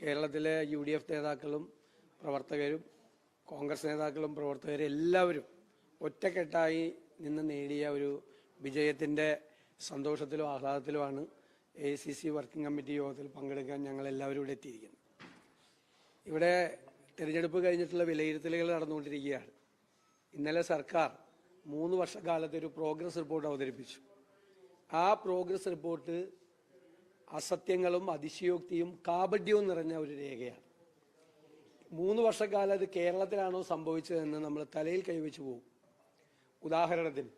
കേരളത്തിലെ U D F നേതാക്കളും പ്രവർത്തകരും കോൺഗ്രസ് നേതാക്കളും പ്രവർത്തകരും എല്ലാവരും ഒറ്റക്കെട്ടായി നിന്ന് നേടിയ ഒരു വിജയത്തിന്റെ സന്തോഷത്തിലും ആഹ്ലാദത്തിലുമാണ് A C C working committee യോഗത്തിൽ പങ്കെടുക്കാൻ ഞങ്ങൾ എല്ലാവരും ഇവിടെ എത്തിയിരിക്കുന്നത്. ഇവിടെ തിരഞ്ഞെടുപ്പ് കഴിഞ്ഞിട്ടുള്ള വിലയിരുത്തലുകൾ നടന്നുകൊണ്ടിരിക്കുകയാണ്. ഇന്നലെ സർക്കാർ മൂന്ന് വർഷക്കാലത്തെ ഒരു പ്രോഗ്രസ് റിപ്പോർട്ട് അവതരിപ്പിച്ചു. ആ പ്രോഗ്രസ് റിപ്പോർട്ട് അസത്യങ്ങളും അതിശയോക്തിയും കാപഡ്യവും നിറഞ്ഞ ഒരു രേഖയാണ്. മൂന്ന് വർഷക്കാലം അത് കേരളത്തിലാണോ സംഭവിച്ചതെന്ന് നമ്മൾ തലയിൽ കൈവച്ച് പോകും ഉദാഹരണത്തിന്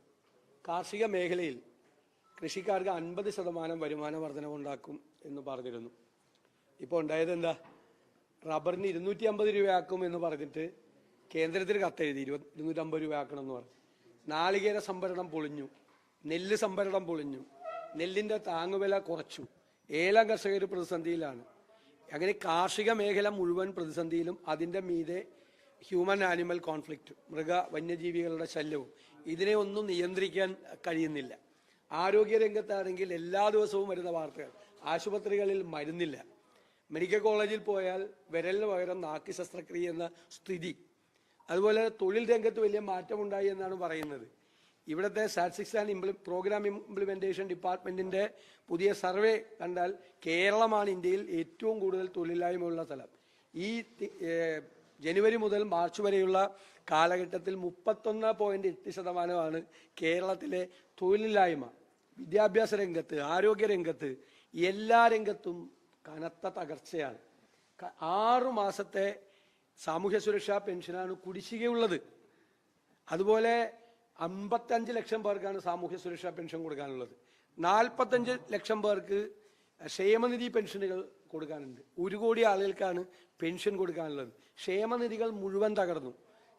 കാർഷിക മേഖലയിൽ കൃഷിക്കാർക്ക് അൻപത് ശതമാനം വരുമാന വർധനവുണ്ടാക്കും എന്ന് പറഞ്ഞിരുന്നു. ഇപ്പോൾ ഉണ്ടായത് എന്താ? റബ്ബറിന് ഇരുന്നൂറ്റി അമ്പത് രൂപയാക്കും എന്ന് പറഞ്ഞിട്ട് കേന്ദ്രത്തിന് കത്തെഴുതി ഇരുപത് ഇരുന്നൂറ്റമ്പത് രൂപയാക്കണം എന്ന് പറഞ്ഞു. നാളികേര സംഭരണം പൊളിഞ്ഞു നെല്ല് സംഭരണം പൊളിഞ്ഞു നെല്ലിന്റെ താങ്ങുവില കുറച്ചു. ഏലം കർഷകർ പ്രതിസന്ധിയിലാണ്. അങ്ങനെ കാർഷിക മേഖല മുഴുവൻ പ്രതിസന്ധിയിലും അതിന്റെ മീതെ ഹ്യൂമൻ ആനിമൽ കോൺഫ്ലിക്റ്റ് മൃഗ വന്യജീവികളുടെ ശല്യവും. ഇതിനെ ഒന്നും നിയന്ത്രിക്കാൻ കഴിയുന്നില്ല. ആരോഗ്യ രംഗത്താണെങ്കിൽ എല്ലാ ദിവസവും വരുന്ന വാർത്തകൾ ആശുപത്രികളിൽ മരുന്നില്ല. മെഡിക്കൽ കോളേജിൽ പോയാൽ വിരലിന് പകരം നാക്ക് ശസ്ത്രക്രിയ എന്ന സ്ഥിതി. അതുപോലെ തൊഴിൽ രംഗത്ത് വലിയ മാറ്റമുണ്ടായി എന്നാണ് പറയുന്നത്. ഇവിടുത്തെ സ്റ്റാറ്റിസ്റ്റിക്സ് ആൻഡ് ഇംപ്ലി പ്രോഗ്രാം ഇംപ്ലിമെന്റേഷൻ ഡിപ്പാർട്ട്മെന്റിന്റെ പുതിയ സർവേ കണ്ടാൽ കേരളമാണ് ഇന്ത്യയിൽ ഏറ്റവും കൂടുതൽ തൊഴിലില്ലായ്മയുള്ള സ്ഥലം. ഈ ജനുവരി മുതൽ മാർച്ച് വരെയുള്ള കാലഘട്ടത്തിൽ മുപ്പത്തൊന്ന് പോയിന്റ് എട്ട് ശതമാനമാണ് കേരളത്തിലെ തൊഴിലില്ലായ്മ. വിദ്യാഭ്യാസ രംഗത്ത് ആരോഗ്യ രംഗത്ത് എല്ലാ രംഗത്തും കനത്ത തകർച്ചയാണ്. ആറു മാസത്തെ സാമൂഹ്യ സുരക്ഷാ പെൻഷനാണ് കുടിശ്ശികയുള്ളത്. അതുപോലെ അമ്പത്തഞ്ച് ലക്ഷം പേർക്കാണ് സാമൂഹ്യ സുരക്ഷാ പെൻഷൻ കൊടുക്കാനുള്ളത്. നാൽപ്പത്തഞ്ച് ലക്ഷം പേർക്ക് ക്ഷേമനിധി പെൻഷനുകൾ കൊടുക്കാനുണ്ട്. ഒരു കോടി ആളുകൾക്കാണ് പെൻഷൻ കൊടുക്കാനുള്ളത്. ക്ഷേമനിധികൾ മുഴുവൻ തകർന്നു.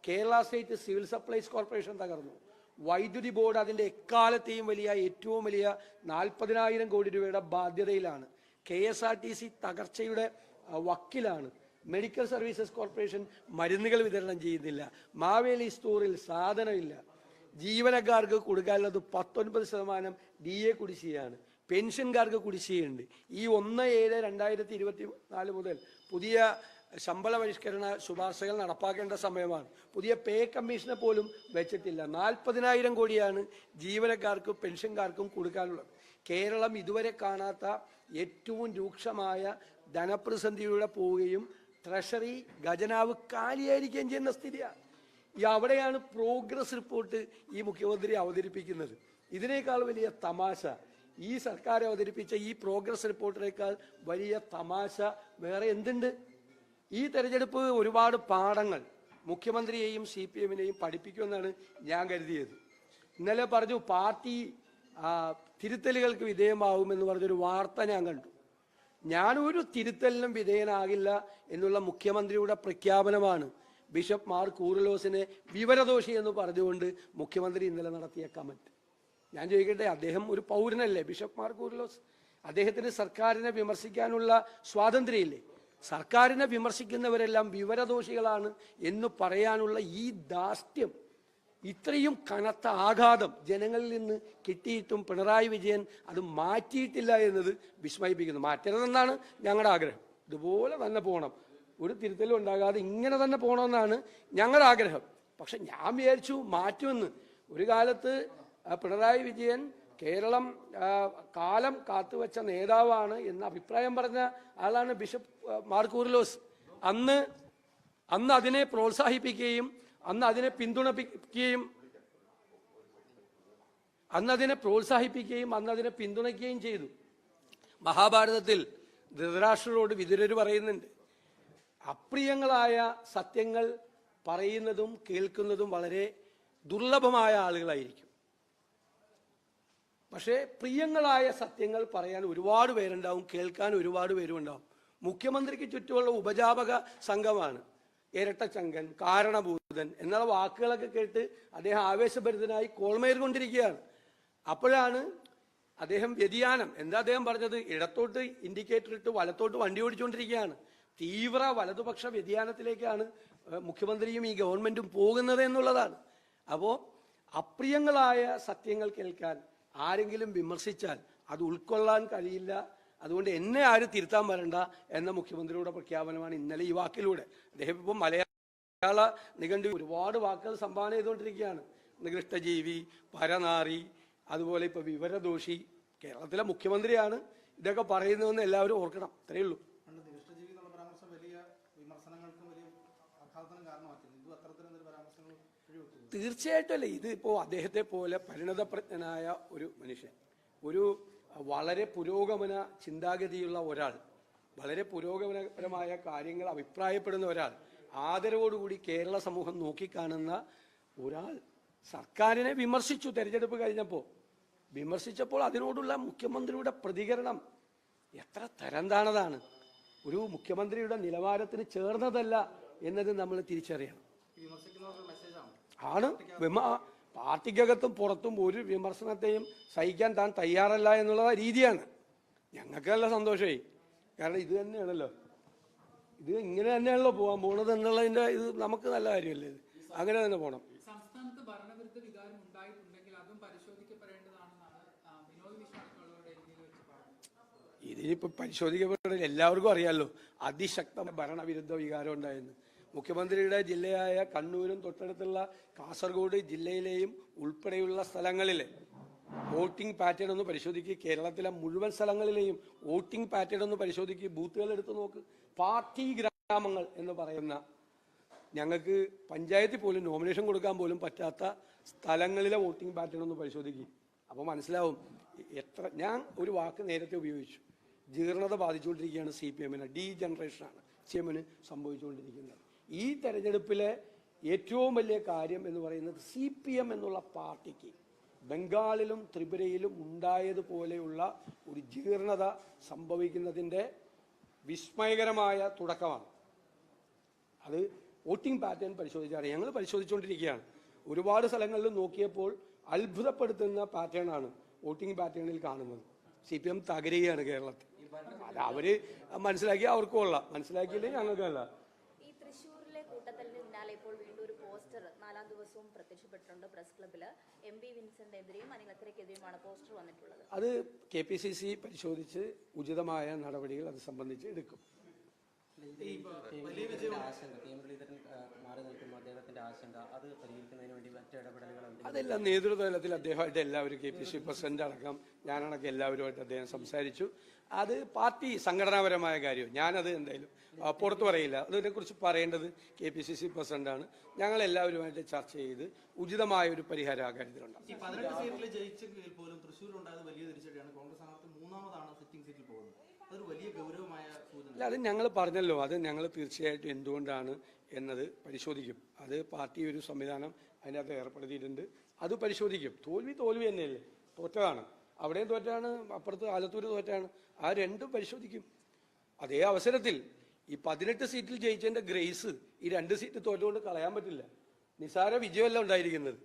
Kerala state civil supplies corporation തകർന്നു. വൈദ്യുതി ബോർഡ് അതിന്റെ എക്കാലത്തെയും വലിയ ഏറ്റവും വലിയ നാൽപ്പതിനായിരം കോടി രൂപയുടെ ബാധ്യതയിലാണ്. K S R T C തകർച്ചയുടെ വക്കിലാണ്. മെഡിക്കൽ സർവീസസ് കോർപ്പറേഷൻ മരുന്നുകൾ വിതരണം ചെയ്യുന്നില്ല. മാവേലി സ്റ്റോറിൽ സാധനമില്ല. ജീവനക്കാർക്ക് കൊടുക്കാനുള്ളത് പത്തൊൻപത് ശതമാനം ഡി എ കുടിശ്ശികയാണ്. പെൻഷൻകാർക്ക് കുടിശ്ശികയുണ്ട്. ഈ ഒന്ന് ഏഴ് രണ്ടായിരത്തി ഇരുപത്തി നാല് മുതൽ പുതിയ ശമ്പള പരിഷ്കരണ ശുപാർശകൾ നടപ്പാക്കേണ്ട സമയമാണ്. പുതിയ പേ കമ്മീഷനെ പോലും വെച്ചിട്ടില്ല. നാൽപ്പതിനായിരം കോടിയാണ് ജീവനക്കാർക്കും പെൻഷൻകാർക്കും കൊടുക്കാനുള്ളത്. കേരളം ഇതുവരെ കാണാത്ത ഏറ്റവും രൂക്ഷമായ ധനപ്രതിസന്ധിയിലൂടെ പോവുകയും ട്രഷറി ഖജനാവ് കാലിയായിരിക്കുകയും ചെയ്യുന്ന സ്ഥിതിയാണ്. ഈ അവിടെയാണ് പ്രോഗ്രസ് റിപ്പോർട്ട് ഈ മുഖ്യമന്ത്രി അവതരിപ്പിക്കുന്നത്. ഇതിനേക്കാൾ വലിയ തമാശ ഈ സർക്കാർ അവതരിപ്പിച്ച ഈ പ്രോഗ്രസ് റിപ്പോർട്ടിനേക്കാൾ വലിയ തമാശ വേറെ എന്തുണ്ട്? ഈ തെരഞ്ഞെടുപ്പ് ഒരുപാട് പാഠങ്ങൾ മുഖ്യമന്ത്രിയെയും സി പി എമ്മിനെയും പഠിപ്പിക്കുമെന്നാണ് ഞാൻ കരുതിയത്. ഇന്നലെ പറഞ്ഞു പാർട്ടി തിരുത്തലുകൾക്ക് വിധേയമാവുമെന്ന് പറഞ്ഞൊരു വാർത്ത ഞാൻ കണ്ടു. ഞാനൊരു തിരുത്തലിനും വിധേയനാകില്ല എന്നുള്ള മുഖ്യമന്ത്രിയുടെ പ്രഖ്യാപനമാണ് ബിഷപ്പ് മാർ കൂറലോസിനെ വിവരദോഷി എന്ന് പറഞ്ഞുകൊണ്ട് മുഖ്യമന്ത്രി ഇന്നലെ നടത്തിയ കമന്റ്. ഞാൻ ചോദിക്കട്ടെ അദ്ദേഹം ഒരു പൗരനല്ലേ ബിഷപ്പ് മാർ കൂറലോസ്? അദ്ദേഹത്തിന് സർക്കാരിനെ വിമർശിക്കാനുള്ള സ്വാതന്ത്ര്യമില്ലേ? സർക്കാരിനെ വിമർശിക്കുന്നവരെല്ലാം വിവരദോഷികളാണ് എന്ന് പറയാനുള്ള ഈ ദാസ്യം ഇത്രയും കനത്ത ആഘാതം ജനങ്ങളിൽ നിന്ന് കിട്ടിയിട്ടും പിണറായി വിജയൻ അത് മാറ്റിയിട്ടില്ല എന്നത് വിസ്മയിപ്പിക്കുന്നു. മാറ്റരുതെന്നാണ് ഞങ്ങളുടെ ആഗ്രഹം. ഇതുപോലെ തന്നെ പോകണം. ഒരു തിരുത്തലും ഉണ്ടാകാതെ ഇങ്ങനെ തന്നെ പോകണമെന്നാണ് ഞങ്ങളുടെ ആഗ്രഹം. പക്ഷെ ഞാൻ വിചാരിച്ചു മാറ്റുമെന്ന്. ഒരു കാലത്ത് പിണറായി വിജയൻ കേരളം കാലം കാത്തുവച്ച നേതാവാണ് എന്ന അഭിപ്രായം പറഞ്ഞ ആളാണ് ബിഷപ്പ് മാർക്കൂർലോസ് അന്ന് അന്ന് അതിനെ പ്രോത്സാഹിപ്പിക്കുകയും അന്ന് അതിനെ പിന്തുണപ്പിക്കുകയും അന്ന് അതിനെ പ്രോത്സാഹിപ്പിക്കുകയും അന്ന് അതിനെ പിന്തുണയ്ക്കുകയും ചെയ്തു. മഹാഭാരതത്തിൽ ധൃതരാഷ്ട്രരോട് വിതുരര് പറയുന്നുണ്ട്. അപ്രിയങ്ങളായ സത്യങ്ങൾ പറയുന്നതും കേൾക്കുന്നതും വളരെ ദുർലഭമായ ആളുകളായിരിക്കും. പക്ഷേ പ്രിയങ്ങളായ സത്യങ്ങൾ പറയാൻ ഒരുപാട് പേരുണ്ടാവും കേൾക്കാൻ ഒരുപാട് പേരും ഉണ്ടാവും മുഖ്യമന്ത്രിക്ക് ചുറ്റുമുള്ള ഉപജാപക സംഘമാണ് ഇരട്ടച്ചങ്കൻ കാരണഭൂതൻ എന്നുള്ള വാക്കുകളൊക്കെ കേട്ട് അദ്ദേഹം ആവേശഭരിതനായി കോൾമേർ കൊണ്ടിരിക്കുകയാണ്. അപ്പോഴാണ് അദ്ദേഹം വ്യതിയാനം എന്താ അദ്ദേഹം പറഞ്ഞത്? ഇടത്തോട്ട് ഇൻഡിക്കേറ്റർ ഇട്ട് വലത്തോട്ട് വണ്ടി ഓടിച്ചുകൊണ്ടിരിക്കുകയാണ്. തീവ്ര വലതുപക്ഷ വ്യതിയാനത്തിലേക്കാണ് മുഖ്യമന്ത്രിയും ഈ ഗവൺമെന്റും പോകുന്നത് എന്നുള്ളതാണ്. അപ്പോ അപ്രിയങ്ങളായ സത്യങ്ങൾ കേൾക്കാൻ ആരെങ്കിലും വിമർശിച്ചാൽ അത് ഉൾക്കൊള്ളാൻ കഴിയില്ല. അതുകൊണ്ട് എന്നെ ആരും തിരുത്താൻ വരണ്ട എന്ന മുഖ്യമന്ത്രിയുടെ പ്രഖ്യാപനമാണ് ഇന്നലെ ഈ വാക്കിലൂടെ. അദ്ദേഹം ഇപ്പം മലയാള നിഘണ്ടു ഒരുപാട് വാക്കുകൾ സംഭാവന ചെയ്തുകൊണ്ടിരിക്കുകയാണ്. നികൃഷ്ടജീവി പരനാറി അതുപോലെ ഇപ്പോൾ വിവരദോഷി കേരളത്തിലെ മുഖ്യമന്ത്രിയാണ് ഇതൊക്കെ പറയുന്നതെന്ന് എല്ലാവരും ഓർക്കണം. അത്രയേ ഉള്ളൂ. തീർച്ചയായിട്ടും അല്ലേ ഇത് ഇപ്പോൾ അദ്ദേഹത്തെ പോലെ പരിണതപ്രജ്ഞനായ ഒരു മനുഷ്യൻ ഒരു വളരെ പുരോഗമന ചിന്താഗതിയുള്ള ഒരാൾ വളരെ പുരോഗമനപരമായ കാര്യങ്ങൾ അഭിപ്രായപ്പെടുന്ന ഒരാൾ ആദരവോടുകൂടി കേരള സമൂഹം നോക്കിക്കാണുന്ന ഒരാൾ സർക്കാരിനെ വിമർശിച്ചു തെരഞ്ഞെടുപ്പ് കഴിഞ്ഞപ്പോൾ വിമർശിച്ചപ്പോൾ അതിനോടുള്ള മുഖ്യമന്ത്രിയുടെ പ്രതികരണം എത്ര തരം താണതാണ് ഒരു മുഖ്യമന്ത്രിയുടെ നിലവാരത്തിന് ചേർന്നതല്ല എന്നത് നമ്മൾ തിരിച്ചറിയണം. ആണ്. വിമ പാർട്ടിക്കകത്തും പുറത്തും ഒരു വിമർശനത്തെയും സഹിക്കാൻ താൻ തയ്യാറല്ല എന്നുള്ള രീതിയാണ്. ഞങ്ങൾക്കല്ല സന്തോഷമായി കാരണം ഇത് തന്നെയാണല്ലോ. ഇത് ഇങ്ങനെ തന്നെയാണല്ലോ പോകാൻ പോണത് എന്നുള്ളതിന്റെ ഇത് നമുക്ക് നല്ല കാര്യമല്ലേ ഇത്? അങ്ങനെ തന്നെ പോണം. ഇതിനിപ്പോ ഇതിനിപ്പോൾ പരിശോധിക്കപ്പെട്ട എല്ലാവർക്കും അറിയാമല്ലോ അതിശക്ത ഭരണവിരുദ്ധ വികാരം ഉണ്ടായിരുന്നു. മുഖ്യമന്ത്രിയുടെ ജില്ലയായ കണ്ണൂരും തൊട്ടടുത്തുള്ള കാസർഗോഡ് ജില്ലയിലെയും ഉൾപ്പെടെയുള്ള സ്ഥലങ്ങളിൽ വോട്ടിംഗ് പാറ്റേൺ ഒന്ന് പരിശോധിക്കുക കേരളത്തിലെ മുഴുവൻ സ്ഥലങ്ങളിലെയും വോട്ടിംഗ് പാറ്റേൺ ഒന്ന് പരിശോധിക്കുക ബൂത്തുകൾ എടുത്ത് നോക്ക്. പാർട്ടി ഗ്രാമങ്ങൾ എന്ന് പറയുന്ന ഞങ്ങൾക്ക് പഞ്ചായത്തിൽ പോലും നോമിനേഷൻ കൊടുക്കാൻ പോലും പറ്റാത്ത സ്ഥലങ്ങളിലെ വോട്ടിംഗ് പാറ്റേൺ ഒന്ന് പരിശോധിക്കുക അപ്പോൾ മനസ്സിലാവും എത്ര ഞാൻ ഒരു വാക്ക് നേരത്തെ ഉപയോഗിച്ചു. ജീർണത ബാധിച്ചുകൊണ്ടിരിക്കുകയാണ് സി പി എമ്മിന്. ഡി ജനറേഷനാണ് സി എമ്മിന് സംഭവിച്ചുകൊണ്ടിരിക്കുന്നത്. ഈ തെരഞ്ഞെടുപ്പിലെ ഏറ്റവും വലിയ കാര്യം എന്ന് പറയുന്നത് സി പി എം എന്നുള്ള പാർട്ടിക്ക് ബംഗാളിലും ത്രിപുരയിലും ഉണ്ടായതുപോലെയുള്ള ഒരു ജീർണത സംഭവിക്കുന്നതിന്റെ വിസ്മയകരമായ തുടക്കമാണ്. അത് വോട്ടിംഗ് പാറ്റേൺ പരിശോധിച്ചാണ്. ഞങ്ങൾ പരിശോധിച്ചുകൊണ്ടിരിക്കുകയാണ്. ഒരുപാട് സ്ഥലങ്ങളിൽ നോക്കിയപ്പോൾ അത്ഭുതപ്പെടുത്തുന്ന പാറ്റേണാണ് വോട്ടിംഗ് പാറ്റേണിൽ കാണുന്നത്. സി പി എം തകരുകയാണ് കേരളത്തിൽ. അത് അവർ മനസ്സിലാക്കി അവർക്കും കൊള്ളാം. മനസ്സിലാക്കിയില്ലെങ്കിൽ ഞങ്ങൾക്കല്ല ഇപ്പോൾ വീണ്ടും ഒരു പോസ്റ്റർ നാലാം ദിവസവും പ്രത്യക്ഷപ്പെട്ടിട്ടുണ്ട് പ്രസ് ക്ലബ്ബിൽ എം പി വിൻസെന്റിനെതിരെയും അനിലക്കരയ്ക്കെതിരെയുമാണ് പോസ്റ്റർ വന്നിട്ടുള്ളത്. അത് കെ പി സി സി പരിശോധിച്ച് ഉചിതമായ നടപടികൾ അത് സംബന്ധിച്ച് എടുക്കും. തീവ്രവാദിതരൻ മാറി നിൽക്കുന്ന അദ്ദേഹത്തിന്റെ ആശങ്ക അത് പരിഹരിക്കുന്നതിന് വേണ്ടി മറ്റു ഇടപെടലുകൾ അതെല്ലാം നേതൃതലത്തിൽ അദ്ദേഹമായിട്ട് എല്ലാവരും കെ പി സി പ്രസിഡന്റ് അടക്കം ഞാനടക്കം എല്ലാവരുമായിട്ട് അദ്ദേഹം സംസാരിച്ചു. അത് പാർട്ടി സംഘടനാപരമായ കാര്യം. ഞാനത് എന്തായാലും പുറത്തു പറയില്ല. അതിനെക്കുറിച്ച് പറയേണ്ടത് കെ പി സി സി പ്രസിഡന്റാണ്. ഞങ്ങൾ എല്ലാവരുമായിട്ട് ചർച്ച ചെയ്ത് ഉചിതമായ ഒരു പരിഹാരം ആ കാര്യത്തിലുണ്ടാകും. പോലും തൃശ്ശൂരിലുണ്ടായത് വലിയ തിരിച്ചടിയാണ്. കോൺഗ്രസ് സ്ഥാനാർത്ഥി മൂന്നാമതാണ് സിറ്റിംഗ് സീറ്റിൽ പോകുന്നത്. അതൊരു വലിയ ഗൗരവമായ അല്ല അത് ഞങ്ങൾ പറഞ്ഞല്ലോ. അത് ഞങ്ങൾ തീർച്ചയായിട്ടും എന്തുകൊണ്ടാണ് എന്നത് പരിശോധിക്കും. അത് പാർട്ടി ഒരു സംവിധാനം അതിനകത്ത് ഏർപ്പെടുത്തിയിട്ടുണ്ട്. അത് പരിശോധിക്കും. തോൽവി തോൽവി തന്നെയല്ലേ? തോറ്റതാണ്. അവിടെയും തോറ്റാണ് അപ്പുറത്ത് ആലത്തൂർ തോറ്റാണ്. ആ രണ്ടും പരിശോധിക്കും. അതേ അവസരത്തിൽ ഈ പതിനെട്ട് സീറ്റിൽ ജയിച്ചതിന്റെ ഗ്രേസ് ഈ രണ്ട് സീറ്റ് തോറ്റുകൊണ്ട് കളയാൻ പറ്റില്ല. നിസാര വിജയമല്ല ഉണ്ടായിരിക്കുന്നത്.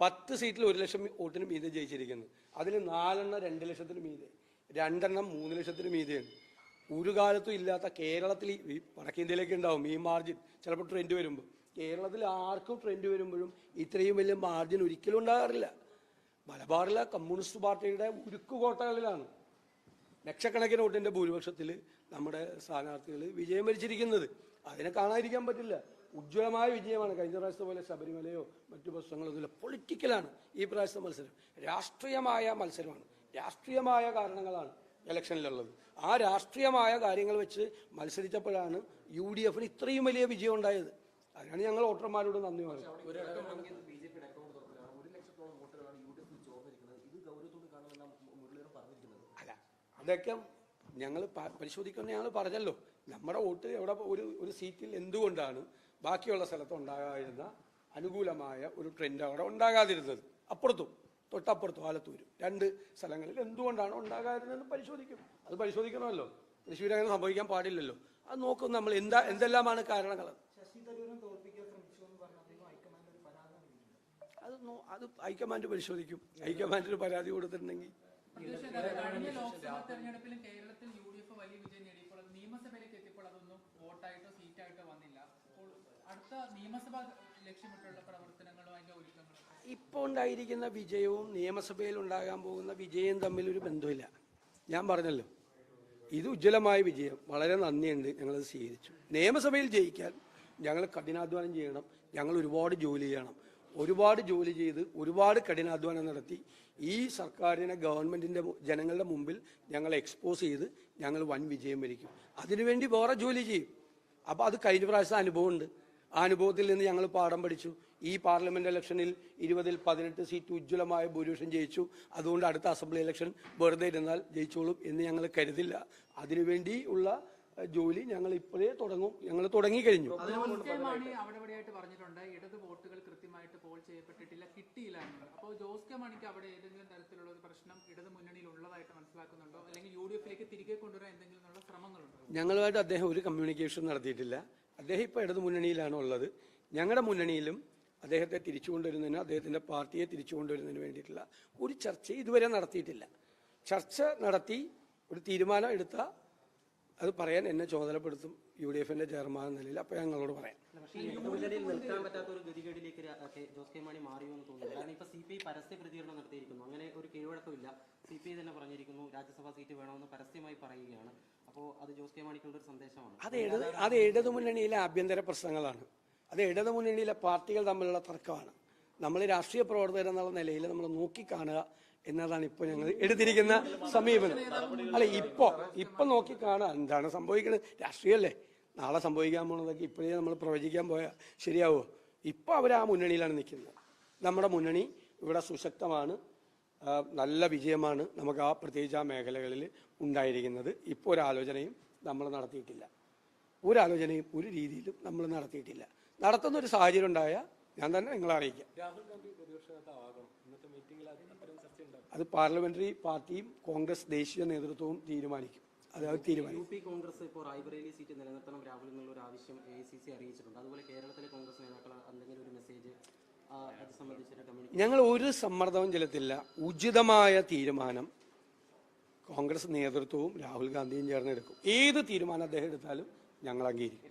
പത്ത് സീറ്റിൽ ഒരു ലക്ഷം വോട്ടിന് മീതെ ജയിച്ചിരിക്കുന്നത് അതിൽ നാലെണ്ണ രണ്ട് ലക്ഷത്തിന് മീതെ. രണ്ടെണ്ണം മൂന്ന് ലക്ഷത്തിന് മീതെയാണ് ഒരു കാലത്തും ഇല്ലാത്ത കേരളത്തിൽ ഈ- വടക്കേന്ത്യയിലേക്ക് ഉണ്ടാവും ഈ മാർജിൻ ചിലപ്പോൾ ട്രെൻഡ് വരുമ്പോൾ കേരളത്തിൽ ആർക്കും ട്രെൻഡ് വരുമ്പോഴും ഇത്രയും വലിയ മാർജിൻ ഒരിക്കലും ഉണ്ടാകാറില്ല. മലബാറിലെ കമ്മ്യൂണിസ്റ്റ് പാർട്ടിയുടെ ഉരുക്കു കോട്ടകളിലാണ്. ലക്ഷക്കണക്കിന് വോട്ടിന്റെ ഭൂരിപക്ഷത്തിൽ നമ്മുടെ സ്ഥാനാർത്ഥികൾ വിജയം വരിച്ചിരിക്കുന്നത്. അതിനെ കാണാതിരിക്കാൻ പറ്റില്ല. ഉജ്ജ്വലമായ വിജയമാണ്. കഴിഞ്ഞ പ്രാവശ്യത്തെ പോലെ ശബരിമലയോ മറ്റു പ്രശ്നങ്ങളോ ഒന്നുമില്ല പൊളിറ്റിക്കലാണ് ഈ പ്രാവശ്യത്തെ മത്സരം. രാഷ്ട്രീയമായ മത്സരമാണ്. രാഷ്ട്രീയമായ കാരണങ്ങളാണ് ഇലക്ഷനിലുള്ളത്. ആ രാഷ്ട്രീയമായ കാര്യങ്ങൾ വെച്ച് മത്സരിച്ചപ്പോഴാണ് യു ഡി എഫിന് ഇത്രയും വലിയ വിജയം ഉണ്ടായത്. അതിനാണ് ഞങ്ങൾ വോട്ടർമാരോട് നന്ദി പറയുന്നത്. അല്ല അതൊക്കെ ഞങ്ങൾ പരിശോധിക്കുന്ന ഞങ്ങൾ പറഞ്ഞല്ലോ. നമ്മുടെ വോട്ട് എവിടെ ഒരു ഒരു സീറ്റിൽ എന്തുകൊണ്ടാണ് ബാക്കിയുള്ള സ്ഥലത്ത് ഉണ്ടാകാതിരുന്ന അനുകൂലമായ ഒരു ട്രെൻഡ് അവിടെ ഉണ്ടാകാതിരുന്നത്? അപ്പുറത്തും. തൊട്ടപ്പുറത്തും ആലത്തൂരും രണ്ട് സ്ഥലങ്ങളിൽ എന്തുകൊണ്ടാണ് ഉണ്ടാകാതിരുന്നതെന്ന് പരിശോധിക്കും. അത് പരിശോധിക്കണമല്ലോ. തൃശ്ശൂർ അങ്ങനെ സംഭവിക്കാൻ പാടില്ലല്ലോ. അത് നോക്കും നമ്മൾ എന്താ എന്തെല്ലാമാണ് കാരണങ്ങൾ അത് അത് ഹൈക്കമാൻഡ് പരിശോധിക്കും. ഹൈക്കമാൻഡിന് പരാതി കൊടുത്തിട്ടുണ്ടെങ്കിൽ കഴിഞ്ഞ ലോക്സഭാ തെരഞ്ഞെടുപ്പിലും കേരളത്തിൽ യു ഡി എഫ് വലിയ വിജയം നേടിയപ്പോൾ നിയമസഭയിലേക്ക് എത്തിയപ്പോൾ അതൊന്നും വോട്ടായിട്ടോ സീറ്റായിട്ടോ വന്നില്ല. അപ്പോൾ അടുത്ത നിയമസഭ ലക്ഷ്യമിട്ടുള്ള ഒരുക്കങ്ങളും ഇപ്പോൾ ഉണ്ടായിരിക്കുന്ന വിജയവും നിയമസഭയിൽ ഉണ്ടാകാൻ പോകുന്ന വിജയവും തമ്മിൽ ഒരു ബന്ധമില്ല. ഞാൻ പറഞ്ഞല്ലോ ഇത് ഉജ്ജ്വലമായ വിജയം. വളരെ നന്ദിയുണ്ട് ഞങ്ങളത് സ്വീകരിച്ചു. നിയമസഭയിൽ ജയിക്കാൻ ഞങ്ങൾ കഠിനാധ്വാനം ചെയ്യണം. ഞങ്ങൾ ഒരുപാട് ജോലി ചെയ്യണം. ഒരുപാട് ജോലി ചെയ്ത് ഒരുപാട് കഠിനാധ്വാനം നടത്തി ഈ സർക്കാരിനെ ഗവൺമെന്റിന്റെ ജനങ്ങളുടെ മുമ്പിൽ ഞങ്ങൾ എക്സ്പോസ് ചെയ്ത് ഞങ്ങൾ വൻ വിജയം വരിക്കും. അതിനുവേണ്ടി വേറെ ജോലി ചെയ്യും. അപ്പോൾ അത് കഴിഞ്ഞ പ്രാവശ്യം അനുഭവമുണ്ട്. അനുഭവത്തിൽ നിന്ന് ഞങ്ങൾ പാഠം പഠിച്ചു. ഈ പാർലമെന്റ് ഇലക്ഷനിൽ ഇരുപതിൽ പതിനെട്ട് സീറ്റ് ഉജ്ജ്വലമായ ഭൂരിപക്ഷം ജയിച്ചു. അതുകൊണ്ട് അടുത്ത അസംബ്ലി ഇലക്ഷൻ വെറുതെ ഇരുന്നാൽ ജയിച്ചോളും എന്ന് ഞങ്ങൾ കരുതില്ല. അതിനുവേണ്ടി ഉള്ള ജോലി ഞങ്ങൾ ഇപ്പോഴേ തുടങ്ങും. ഞങ്ങൾ തുടങ്ങി കഴിഞ്ഞു പറഞ്ഞിട്ടുണ്ട്. ഇടത് വോട്ടുകൾ കൃത്യമായിട്ട് പോൾ ചെയ്യപ്പെട്ടിട്ടില്ല കിട്ടിയില്ല അപ്പോൾ ജോസ് കെ മാണിക്ക് അവിടെ ഏതെങ്കിലും തരത്തിലുള്ള ഒരു പ്രശ്നം ഇടത് മുന്നണിയിൽ ഉള്ളതായിട്ട് മനസ്സിലാക്കുന്നുണ്ടോ? അല്ലെങ്കിൽ യു ഡി എഫിലേക്ക് തിരികെ കൊണ്ടുവരാൻ എന്തെങ്കിലും ശ്രമങ്ങളുണ്ടോ? ഞങ്ങളുമായിട്ട് അദ്ദേഹം ഒരു കമ്മ്യൂണിക്കേഷൻ നടത്തിയിട്ടില്ല. അദ്ദേഹം ഇപ്പോൾ ഇടതു മുന്നണിയിലാണ് ഉള്ളത്. ഞങ്ങളുടെ മുന്നണിയിലും അദ്ദേഹത്തെ തിരിച്ചു കൊണ്ടുവരുന്നതിന് അദ്ദേഹത്തിന്റെ പാർട്ടിയെ തിരിച്ചു കൊണ്ടുവരുന്നതിന് വേണ്ടിയിട്ടുള്ള ഒരു ചർച്ച ഇതുവരെ നടത്തിയിട്ടില്ല. ചർച്ച നടത്തി ഒരു തീരുമാനം എടുത്ത അത് പറയാൻ എന്നെ ചുമതലപ്പെടുത്തും യു ഡി എഫിന്റെ ചെയർമാൻ നിലയിൽ അപ്പോൾ ഞങ്ങളോട് പറയാം. ജോസ് മാറിയോ എന്ന് തോന്നുന്നു. പരസ്യ അങ്ങനെ ഒരു സി പി ഐ തന്നെ പറഞ്ഞിരിക്കുന്നു രാജ്യസഭാ സീറ്റ് വേണമെന്ന് പരസ്യമായി പറയുകയാണ്. അപ്പോൾ അത് ജോസ് കെ മാണിക്കുള്ള ഒരു സന്ദേശമാണ്. അത് ഇടത് അത് ഇടതുമുന്നണിയിലെ ആഭ്യന്തര പ്രശ്നങ്ങളാണ്. അത് ഇടതുമുന്നണിയിലെ പാർട്ടികൾ തമ്മിലുള്ള തർക്കമാണ്. നമ്മൾ രാഷ്ട്രീയ പ്രവർത്തകർ എന്നുള്ള നിലയിൽ നമ്മൾ നോക്കിക്കാണുക എന്നതാണ് ഇപ്പോൾ ഞങ്ങൾ എടുത്തിരിക്കുന്ന സമീപനം. അല്ല ഇപ്പോൾ ഇപ്പം നോക്കിക്കാണുക എന്താണ് സംഭവിക്കുന്നത്? രാഷ്ട്രീയമല്ലേ? നാളെ സംഭവിക്കാൻ പോകുന്നതൊക്കെ ഇപ്പോഴേ നമ്മൾ പ്രവചിക്കാൻ പോയാൽ ശരിയാവുമോ ഇപ്പോൾ അവർ ആ മുന്നണിയിലാണ് നിൽക്കുന്നത്. നമ്മുടെ മുന്നണി ഇവിടെ സുശക്തമാണ്. നല്ല വിജയമാണ് നമുക്ക് ആ പ്രത്യേകിച്ച് ആ മേഖലകളിൽ ഉണ്ടായിരിക്കുന്നത്. ഇപ്പോൾ ഒരാലോചനയും നമ്മൾ നടത്തിയിട്ടില്ല. ഒരാലോചനയും ഒരു രീതിയിലും നമ്മൾ നടത്തിയിട്ടില്ല. നടത്തുന്ന ഒരു സാഹചര്യം ഉണ്ടായാൽ ഞാൻ തന്നെ നിങ്ങളെ അറിയിക്കാം. അത് പാർലമെന്ററി പാർട്ടിയും കോൺഗ്രസ് ദേശീയ നേതൃത്വവും തീരുമാനിക്കും. അത് അവർ തീരുമാനിക്കും. യു കോൺഗ്രസ് ഇപ്പോൾ റായ്ബറേലി സീറ്റ് നിലനിർത്തണം രാഹുൽ എന്നുള്ള ഒരു ആവശ്യം എ സി സി അറിയിച്ചിട്ടുണ്ട്. അതുപോലെ കേരളത്തിലെ കോൺഗ്രസ് നേതാക്കൾ എന്തെങ്കിലും ഒരു മെസ്സേജ് ഞങ്ങൾ ഒരു സമ്മർദ്ദവും ചെലുത്തില്ല. ഉചിതമായ തീരുമാനം കോൺഗ്രസ് നേതൃത്വവും രാഹുൽ ഗാന്ധിയും ചേർന്നെടുക്കും. ഏത് തീരുമാനം അദ്ദേഹം എടുത്താലും ഞങ്ങൾ അംഗീകരിക്കും.